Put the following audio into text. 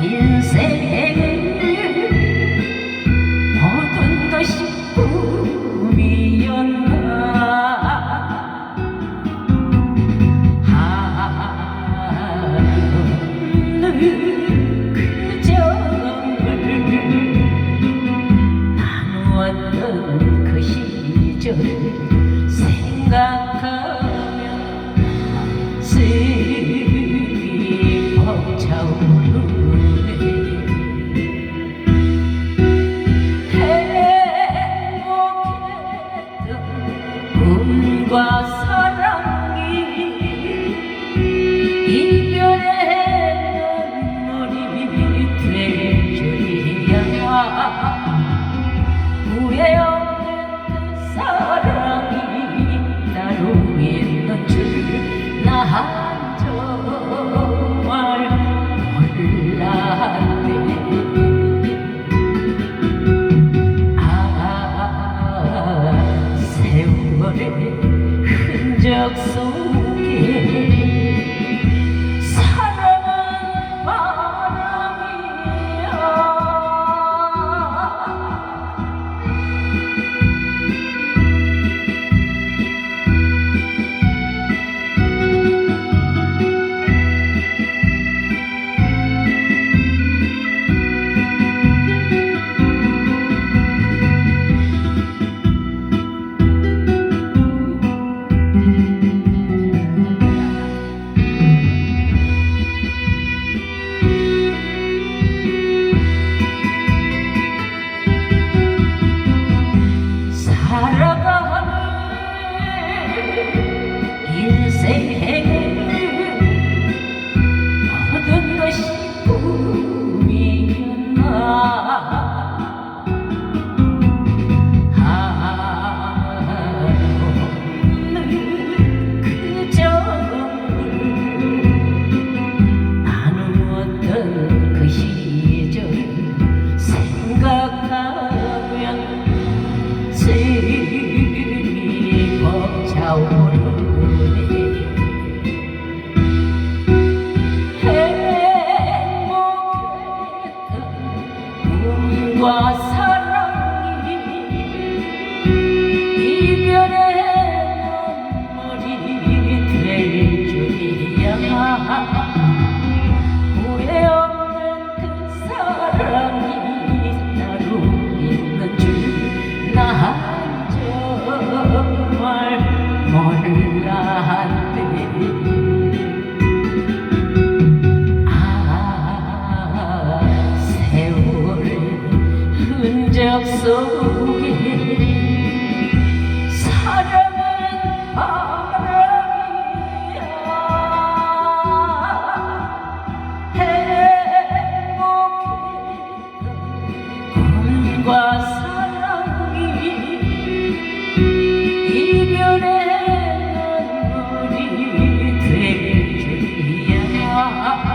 You say hey. 몰랐네. 아 세월의 흔적 속에 몰랐네 아 세월 흔적 속 啊！